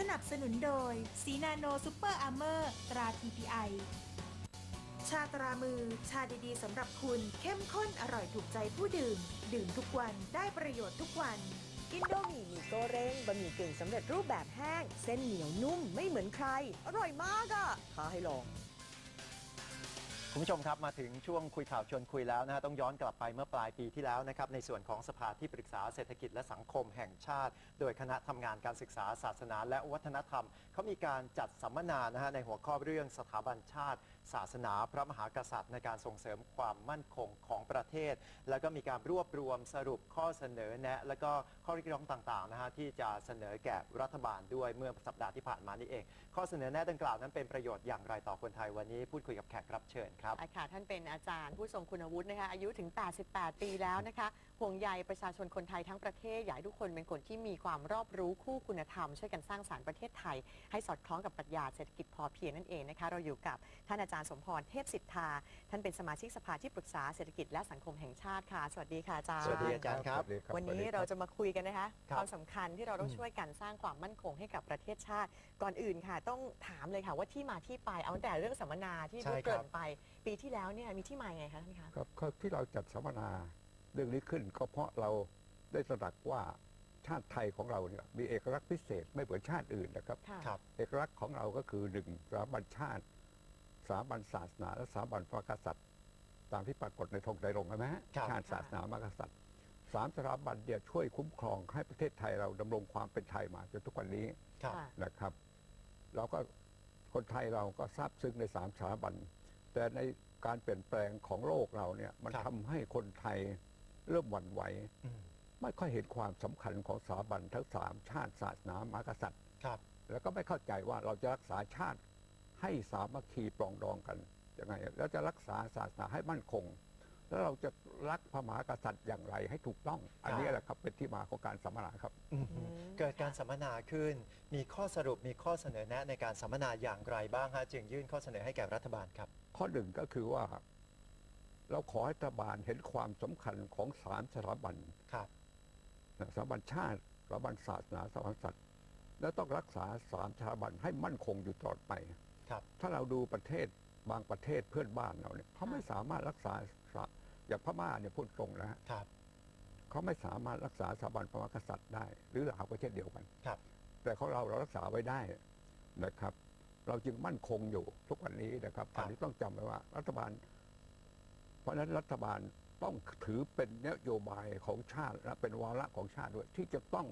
สนับสนุนโดย สีนาโนซูเปอร์อาร์เมอร์ ตรา TPI ชาตรามือ ชาดีๆสำหรับคุณ เข้มข้นอร่อยถูกใจผู้ดื่ม ดื่มทุกวันได้ประโยชน์ทุกวัน กินโดมี่หมี่โกเร่งบะหมี่กึ่งสำเร็จรูปแบบแห้ง เส้นเหนียวนุ่มไม่เหมือนใคร อร่อยมากอะ่ะท้าให้ลอง คุณผู้ชมครับมาถึงช่วงคุยข่าวชวนคุยแล้วนะฮะต้องย้อนกลับไปเมื่อปลายปีที่แล้วนะครับในส่วนของสภาที่ปรึกษาเศรษฐกิจและสังคมแห่งชาติ โดยคณะทำงานการศึกษาศาสนาและวัฒนธรรมเขามีการจัดสัมมนานะฮะในหัวข้อเรื่องสถาบันชาติ ศาสนาพระมหากษัตริย์ ในการส่งเสริมความมั่นคงของประเทศ แล้วก็มีการรวบรวมสรุปข้อเสนอแนะ แล้วก็ข้อเรียกร้องต่างๆนะฮะที่จะเสนอแก่รัฐบาลด้วยเมื่อสัปดาห์ที่ผ่านมานี่เอง ข้อเสนอแนะดังกล่าวนั้นเป็นประโยชน์อย่างไรต่อคนไทยวันนี้ พูดคุยกับแขกรับเชิญครับอค่ะท่านเป็นอาจารย์ผู้ทรงคุณวุฒินะคะอายุถึง 88 ปีแล้วนะคะ ห่วงใยประชาชนคนไทยทั้งประเทศ อยากให้ทุกคนเป็นคนที่มีความรอบรู้คู่คุณธรรม ช่วยกันสร้างสารรค์ประเทศไทย ให้สอดคล้องกับปรัชญาเศรษฐกิจพอเพียงนั่นเองนะคะ เราอยู่กับท่านอาจารย์สมพรเทพสิทธา ท่านเป็นสมาชิกสภาที่ปรึกษาเศรษฐกิจและสังคมแห่งชาติค่ะ สวัสดีค่ะอาจารย์ สวัสดีอาจารย์ครับ วันนี้เราจะมาคุยกันนะคะครับความสำคัญที่เราต้องช่วยกันสร้างความมั่นคงให้กับประเทศชาติ ก่อนอื่นค่ะ ต้องถามเลยค่ะว่าที่มาที่ไป เอาตั้งแต่เรื่องสัมมนาที่ใช่พูดครับเกริ่นไป ปีที่แล้วเนี่ยมีที่มายังไงคะท่านคะครับก็ที่เราจัดสัมมนา เรื่องนี้ขึ้นก็เพราะเราได้ตระหนักว่าชาติไทยของเราเนี่ยมีเอกลักษณ์พิเศษไม่เหมือนชาติอื่นนะครับค่ะครับ เอกลักษณ์ของเราก็คือหนึ่งสถาบันชาติสถาบันศาสนา และสถาบันพระมหากษัตริย์ ตามที่ปรากฏในธงไตรรงค์ใช่ไหมฮะครับ ชาติศาสนามหากษัตริย์สามสถาบันเดียวช่วยคุ้มครองให้ประเทศไทยเราดำรงความเป็นไทยมาจนทุกวันนี้ ครับ ค่ะ นะครับเราก็คนไทยเราก็ซาบซึ้งในสามสถาบัน แต่ในการเปลี่ยนแปลงของโลกเราเนี่ยมันครับ ทำให้คนไทย เริ่มหวั่นไหวอืมไม่ค่อยเห็นความสำคัญของสถาบันทั้งสามชาติศาสนามหากษัตริย์ครับ แล้วก็ไม่เข้าใจว่าเราจะรักษาชาติให้สามัคคีปรองดองกันยังไงแล้วจะรักษาศาสนาให้มั่นคง แล้วเราจะรักพระมหากษัตริย์อย่างไรให้ถูกต้อง อันนี้แหละครับเป็นที่มาของการสัมมนาครับอืมอืมเกิดการสัมมนาขึ้น มีข้อสรุปมีข้อเสนอแนะในการสัมมนาอย่างไรบ้างฮะจึงยื่นข้อเสนอให้แก่รัฐบาลครับ ข้อหนึ่งก็คือว่า เราขอให้รัฐบาลเห็นความสำคัญของสามสถาบันครับ นะสถาบันชาติสถาบันศาสนาสถาบันสัตว์แล้วต้องรักษาสามสถาบันให้มั่นคงอยู่ตลอดไป ครับ ถ้าเราดูประเทศบางประเทศเพื่อนบ้านเราเนี่ยเขาไม่สามารถรักษาสะอย่างพม่าเนี่ยพูดตรงนะฮะครับ เขาไม่สามารถรักษาสถาบันพระมหากษัตริย์ได้ หรือลาวก็เช่นเดียวกันครับ แต่ของเราเรารักษาไว้ได้นะครับ เราจึงมั่นคงอยู่ทุกวันนี้นะครับครับ อันนี้ต้องจำไว้ว่ารัฐบาล เพราะฉะนั้นรัฐบาลต้องถือเป็นนโยบายของชาติและเป็นวาระของชาติด้วย ที่จะต้อง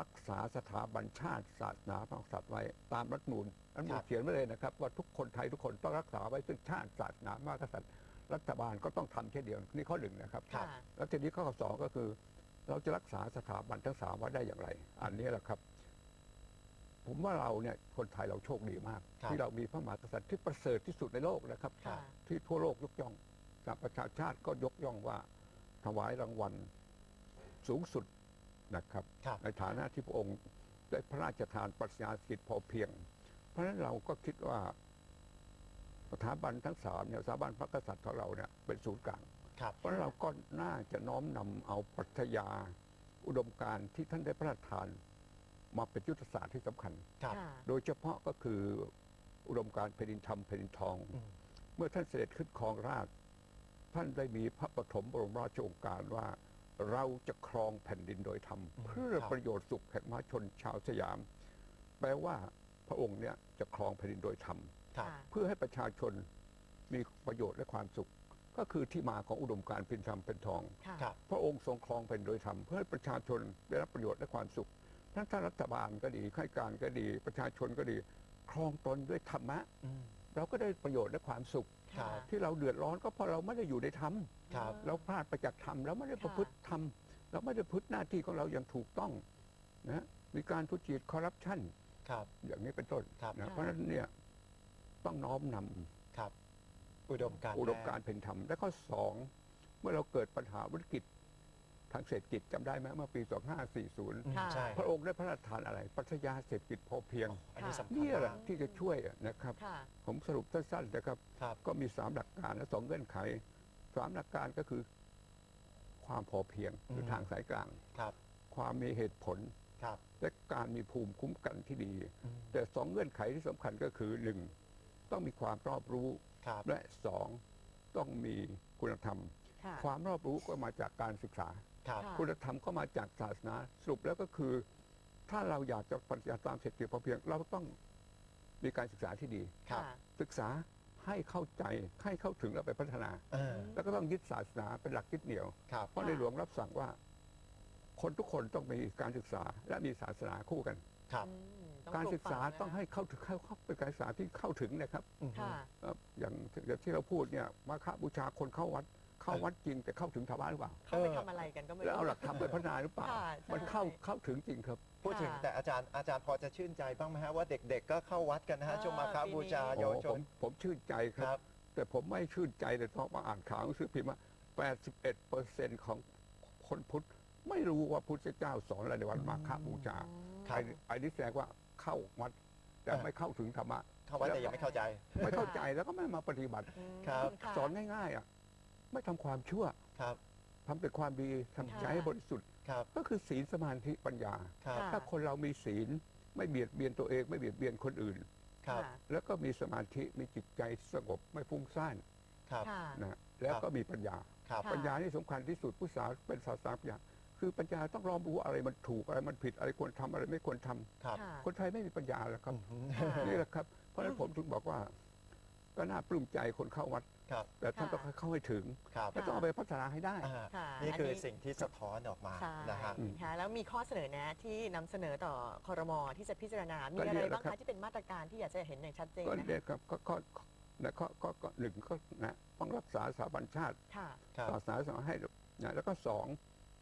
รักษาสถาบันชาติศาสนาพระมหากษัตริย์ไว้ตามรัฐธรรมนูลรัฐธรรมนูครัญบเขียนไว้เลยนะครับ ว่าทุกคนไทยทุกคนต้องรักษาไว้ซึ่งชาติศาสนาพระมหากษัตริย์รัฐบาลก็ต้องทำเช่นเดียวกันนี่ข้อหนึ่งนะครับครับค่ะแล้วทีนี้ข้อสองก็คือ เราจะรักษาสถาบันทั้งสามไว้ได้อย่างไร อันนี้แหละครับผมว่าเราเนี่ยคนไทยเราโชคดีมากครับที่เรามีพระมหากษัตริย์ที่ประเสริฐที่สุดในโลกนะครับค่ะที่ทั่วโลกยกย่องส หประชาชาติก็ยกย่องว่าถวายรางวัลสูงสุดนะครับครับ ในฐานะที่พระองค์ได้พระราชทานปรัชญาเศรษฐกิจพอเพียง เพราะฉะนั้นเราก็คิดว่าสถาบันทั้งสามเนี่ยสถาบันพระกษัตริย์ของเราเนี่ยเป็นศูนย์กลางครับเพราะฉะนั้นเราก็น่าจะน้อมนำเอาปรัชญาอุดมการณ์ที่ท่านได้พระราชทานมาเป็นยุทธศาสตร์ที่สำคัญครับค่ะโดยเฉพาะก็คืออุดมการณ์แผ่นดินธรรมแผ่นดินทองอืมเมื่อท่านเสด็จขึ้นครองราชย์ ท่านได้มีพระปฐมบรมราชโองการว่า เราจะครองแผ่นดินโดยธรรมอืมเพื่อครับประโยชน์สุขแห่งมหาชนชาวสยาม แปลว่าพระองค์เนี่ยจะครองแผ่นดินโดยธรรมครับค่ะเพื่อให้ประชาชนมีประโยชน์และความสุข ก็คือที่มาของอุดมการณ์เป็นธรรมเป็นทอง ค่ะ ครับ พระองค์ทรงครองแผ่นดินโดยธรรมเพื่อให้ประชาชนได้รับประโยชน์และความสุขทั้งถ้ารัฐบาลก็ดีข้าราชการก็ดี ประชาชนก็ดี ครองตนด้วยธรรมะ อืม เราก็ได้ประโยชน์และความสุข ครัค่ะบที่เราเดือดร้อนก็เพราะเราไม่ได้อยู่ในธรรมครับ เราพลาดไปจากธรรมเราไม่ได้ค่ะประพฤติธรรมเราไม่ได้ประพฤติหน้าที่ของเราอย่างถูกต้องนะมีการทุจริตคอร์รัปชันครับ อย่างนี้เป็นต้นครับนะเพราะฉะนั้นเนี่ยต้องน้อมนำครับ อุดมการณ์อุดมแการณ์เป็นธรรม และข้อสองเมื่อเราเกิดปัญหาวิกฤต ทางเศรษฐกิจจำได้ไหมเมื่อปีอืม2540 ค่ะ ใช่พระองค์ได้พระราชทานอะไรปรัชญาเศรษฐกิจพอเพียง อันนี้สำคัญนี่แหละมากที่จะช่วยนะครับ ค่ะ ผมสรุปสั้นๆนะครับ ครับ ก็มีสามหลักการและสองเงื่อนไขสามหลักการก็คือ ความพอเพียงคือม ทางสายกลาง ครับ ความมีเหตุผล ครับ และการการมีภูมิคุ้มกันที่ดี อืม แต่สองเงื่อนไขที่สำคัญก็คือหนึ่งต้องมีความรอบรู้ ครับ และสองต้องมีคุณธรรม ค่ะ ความรอบรู้ก็มาจากการศึกษา ครับค่ะคุณธรรมก็มาจากศาสนาสรุปแล้วก็คือ ถ้าเราอยากจะปฏิบัติตามเศรษฐกิจพอเพียง เราต้องมีการศึกษาที่ดีครับค่ะศึกษาให้เข้าใจให้เข้าถึงแล้วไปพัฒนาเออแล้วก็ต้องยึดศาสนาเป็นหลักยึดเหนี่ยวครับเพราะในหลวงรับสั่งว่า คนทุกคนต้องมีการศึกษาและมีศาสนาคู่กันครับอืมต้องการปลูศึกษาฝันะต้องให้เข้าถึงเข้าเข้าเป็นการศึกษาที่เข้าถึงนะครับอืมค่ะเอ่ออย่างอย่างที่เราพูดเนี่ยมาฆบูชาคนเข้าวัด เข้าวัดจริงแต่เข้าถึงธรรมะหรือเปล่าเขาไปทำอะไรกันก็ไม่แล้วรู้เอาหลักธรรมไปพัฒนาหรือเปล่า ค่ะมันใช่เข้าเข้าถึงจริงครับ พูดถึงค่ะแต่อาจารย์อาจารย์พอจะชื่นใจบ้างไหมฮะว่าเด็กๆ ก็เข้าวัดกันนะฮะเออช่วงมาคาบูชาปีนี้เยาวชผนมผมชื่นใจคครับ รับ แต่ผมไม่ชื่นใจเลยเพราะมาอ่านข่าวหนังสือพิมพ์ว่า81เปอร์เซ็นต์ของคนพุทธ ไม่รู้ว่าพุทธเจ้าสอนอะไรในวันมาฆบูชาอืมครับไอ้ไอ้นี่แสดงว่าเข้าวัดแต่เออไม่เข้าถึงธรรมะ เข้าวัดแต่ยังไม่เข้าใจ ไม่เข้าใจแล้วก็ไม่มาปฏิบัติอืมครับค่ะสอนง่ายๆอะ ไม่ทำความชั่วครับ ทำแต่ความดีทำใจค่ะให้บริสุทธิ์ ครับ ก็คือศีลสมาธิปัญญา ครับ ค่ะ ถ้าคนเรามีศีลไม่เบียดเบียนตัวเอง ไม่เบียดเบียนคนอื่น ครับค่ะแล้วก็มีสมาธิมีจิตใจสงบไม่ฟุ้งซ่านครับ ค่ะ นะแล้วก็มีปัญญา ครับ ค่ะ ปัญญานี่สำคัญที่สุดผู้สาวเป็นศาสนาปัญญาคือปัญญาต้องรอบรู้อะไรมันถูกอะไรมันผิดอะไรควรทำอะไรไม่ควรทำครับ ค่ะ คนไทยไม่มีปัญญาแล้วครับ อืมค่ะนี่แหละครับ เพราะฉะนั้นผมถึงบอกว่า ก็น่าปลื้มใจคนเข้าวัด ครับ แต่ท่านค่ะต้องเข้าให้ถึงครับและต้องเอาไปพัฒนาให้ได้อ่าค่ะนี่คืออันนี้สิ่งที่สะท้อนออกมาใช่นะฮะอืมค่ะแล้วมีข้อเสนอแนะที่นำเสนอต่อคอรมอที่จะพิจารณา มีก็อะเนี่ไรยแหละบ้างครัคะบที่เป็นมาตรการที่อยากจะเห็นอย่างชัดเจนก็นะเนี่ยครับก็ก็ก็นะก็ก็ก็หนึ่งก็นะต้องรักษาสถาบันชาติค่ะ ครับ ศาสนาสอนให้นะแล้วก็สอง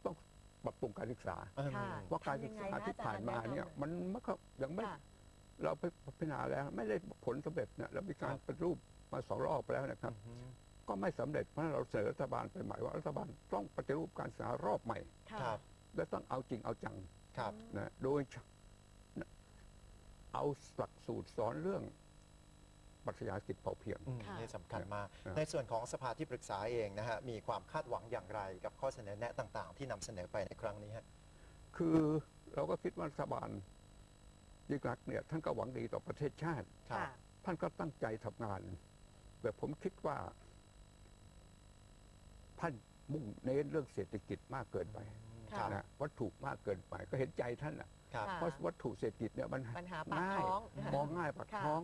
ต้องปรับปรุงการศึกษา เออ ค่ะเพราะการศึกษาทำยังไงนะที่ผ่านมาอาจารย์เนี่ยแนะนำมันมันก็ยังไม่ค่ะ เราไปพิจารณาแล้วไม่ได้ผลสำเร็จนะเรามีการปฏิรูป มาสองรอบไปแล้วนะครับอืมก็ไม่สำเร็จเพราะฉะนั้นเราเสนอรัฐบาลไปใหม่ว่ารัฐบาลต้องปฏิรูปการศึกษารอบใหม่ค่ะครับและต้องเอาจริงเอาจังครับนะโดยเอาหลักสูตรสอนเรื่องปรัชญาเศรษฐกิจพอเพียงอืมค่ะนี่สำคัญมากครับในส่วนของสภาที่ปรึกษาเองนะฮะมีความคาดหวังอย่างไรกับข้อเสนอแนะต่างๆ ที่นำเสนอไปในครั้งนี้ฮะคือเราก็คิดว่ารัฐบาลยิ่งรักษณ์เนี่ยท่านก็หวังดีต่อประเทศชาติครับค่ะท่านก็ตั้งใจทำงาน แต่ผมคิดว่า ท่านมุ่งเน้นเรื่องเศรษฐกิจมากเกินไปค่ะ นะวัตถุมากเกินไป ก็เห็นใจท่านนะครับค่ะเพราะวัตถุเศรษฐกิจเนี่ยมันปัญหาปากง่ายท้อง มองง่ายปากค่ะ ท้อง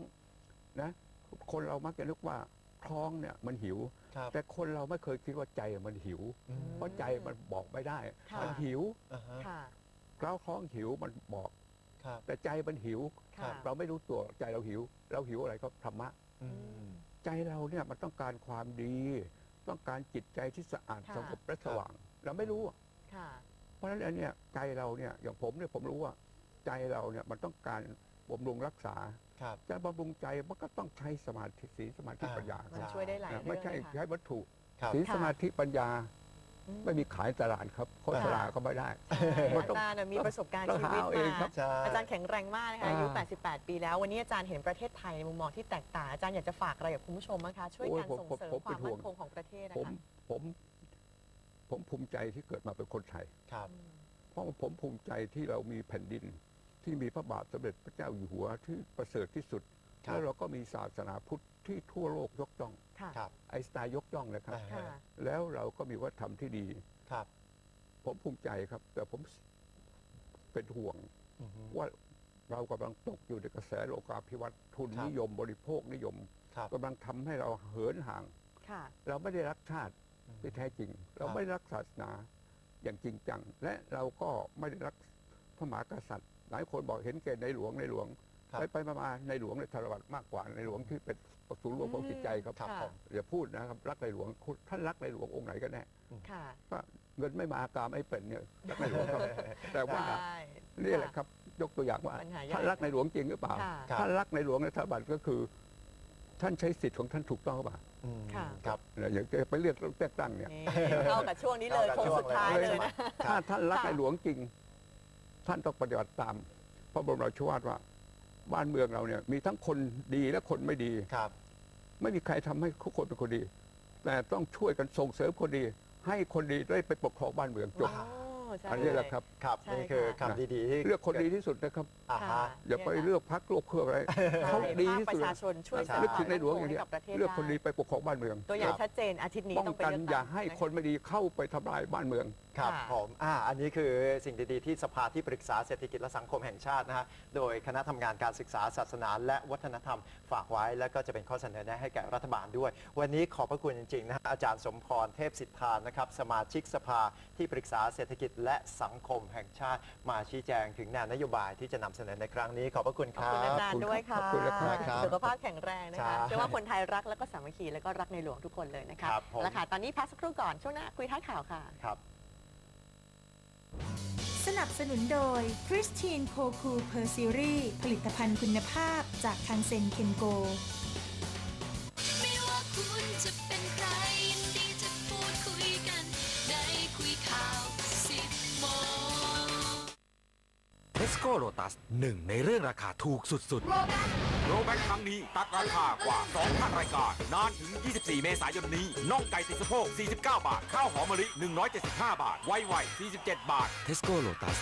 นะ คนเรามักจะนึกว่าท้องเนี่ย มันหิว ครับแต่คนเราไม่เคยคิดว่าใจมันหิว อืม เพราะใจมันบอกไม่ได้ ค่ะ มันหิวอ่าฮะค่ะ เราท้องหิวมันบอก ครับ แต่ใจมันหิว ค่ะ เราไม่รู้ตัวใจเราหิว เราหิวอะไรก็ธรรมะ อืม ใจเราเนี่ยมันต้องการความดี ต้องการจิตใจที่สะอาดค่ะสงบและสว่าง เราไม่รู้อะค่ะ เพราะฉะนั้นอันเนี่ยใจเราเนี่ยอย่างผมเนี่ยผมรู้ว่า ใจเราเนี่ยมันต้องการบำรุงรักษาครับ จะบำรุงใจมันก็ต้องใช้สมาธิศีลสมาธิอ่าปัญญามันใช่ช่วยได้หลายนะเรื่ไม่องใช่เลยค่ะ ใช้วัตถุครับ ศีลค่ะ สมาธิปัญญาอื ไม่มีขายตลาดครับโฆษณาก็ไม่ได้ใช่มันต้องอาจารย์น่ะมีประสบการณ์ต้องชีวิตหาเอาเองมาครับใช่อาจารย์แข็งแรงมากนะคะอ่าอายุ 88 ปีแล้ว วันนี้อาจารย์เห็นประเทศไทยในมุมมองที่แตกต่างอาจารย์อยากจะฝากอะไรกับคุณผู้ชมบ้างคะช่วยกันโอ้ยผมส่งเสริมผมคเป็วามนห่วมั่งนคงของประเทศนะผมคะผมผมภูมิใจที่เกิดมาเป็นคนไทยครับอืมเพราะผมภูมิใจที่เรามีแผ่นดิน ที่มีพระบาทสมเด็จพระเจ้าอยู่หัวที่ประเสริฐที่สุด ครับ แล้วเราก็มีศาสนาพุทธที่ทั่วโลกยกย่อง ค่ะ ครับไอน์สไตล์ยกย่องนะครับ อ่าค่ะ แล้วเราก็มีวัฒนธรรมที่ดี ครับผมภูมิใจครับ แต่ผมเป็นห่วงอือฮึ ว่าเรากำลังตกอยู่ในกระแสโลกาภิวัตน์ทุนครับ นิยมบริโภคนิยมครับกำลังทำให้เราเหินห่าง ค่ะ เราไม่ได้รักชาติ ที่แท้จริง เราไม่ได้รักศาสนาอย่างจริงจัง และเราก็ไม่ได้รักพระมหากษัตริย์ หลายคนบอกเห็นแก่ในหลวงในหลวง ครับไปไปมามาในหลวงในธนวัตมากกว่าในหลวงที่เป็นศูนย์รวมของจิตใจครับครับค่ะผม อย่าพูดนะครับรักในหลวงคุณท่านรักในหลวงองค์ไหนกันแน่ค่ะก็เงินไม่มากามไม่เป็นเนี่ยรักในหลวงครับแต่ว่าใช่นี่แหละครับยกตัวอย่างว่าปัญหาใหญ่ ท่านรักในหลวงจริงหรือเปล่าค่ะ ครับ ท่านรักในหลวงในธนบัตรก็คือ ท่านใช้สิทธิ์ของท่านถูกต้องหรือเปล่าอืมค่ะ ครับ เนี่ยอย่างจะไปเลือกเลือกตั้งเนี่ยนี่เข้ากับช่วงนี้เลยเข้ากับโค้งช่วงสุดท้ายเลยเลยนะถ้าท่านรักค่ะในหลวงจริง ท่านต้องปฏิบัติตาม พระบรมราโชวาทว่าบ้านเมืองเราเนี่ยมีทั้งคนดีและคนไม่ดี ครับ ไม่มีใครทำให้ทุกคนเป็นคนดี แต่ต้องช่วยกันส่งเสริมคนดี ให้คนดีได้ไปปกครองบ้านเมืองจบ อ๋อใช่อันนี้แหละครับ ครับ ใช่นี่คือค่ะ คำดีๆที่เลือกคนดีที่สุดนะครับ อ่าฮะ อย่าไปเลือกพักเลือกเครื่องอะไรใช่เขาดีภาคที่ประสุดชาชนช่วยใช่สร้างนึกถึงในหลวงคอย่างให้เนี้ยกับประเทศเลือกคนดีได้ไปปกครองบ้านเมือง ตัวอย่างครับชัดเจนอาทิตย์นี้ป้องต้องไปกันเลือกอย่าตั้งให้ะะคนไม่ดีเข้าไปทำลายบ้านเมือง ครับค่ะ ผมอ่าอันนี้คือสิ่งดีๆ ที่สภาที่ปรึกษาเศรษฐกิจและสังคมแห่งชาตินะฮะ โดยคณะทำงานการศึกษาศาสนา และวัฒนธรรมฝากไว้ แล้วก็จะเป็นข้อเสนอแนะให้แก่รัฐบาลด้วย วันนี้ขอบพระคุณจริงๆนะฮะอาจารย์สมพรเทพสิทธานะครับ สมาชิกสภาที่ปรึกษาเศรษฐกิจและสังคมแห่งชาติมาชี้แจงถึงแนวนโยบายที่จะนำเสนอในครั้งนี้ ขอบพระคุณขคอบรัคุณอาบ จารย์ด้วยค่ะ ขอบคุณนะครับ สุขภาพแข็งแรงนะใช่คะเชื่อว่าคนไทยรักแล้วก็สามัคคีแล้วก็รักในหลวงทุกคนเลยนะคะครับผม แล้วค่ะตอนนี้พักสักครู่ก่อน ช่วงหน้าคุยท้ายข่าวค่ะ ครับ สนับสนุนโดย Christine c o c o o Per Series ผลิตภัณฑ์คุณภาพจากทางเซนเคนโก สโก้โ t ตัสหนึ่งในเรื่องราคาถูกสุดๆโรแบ็คครั้งนี้ตัดราคากว่า 2,000 รายการ นานถึง 24 เมษายนนี้ น่องไก่ติดสะโพก 49 บาท ข้าวหอมมะลิ 175 บาท ไวไว47 บาทเทสโก้โ t ตัส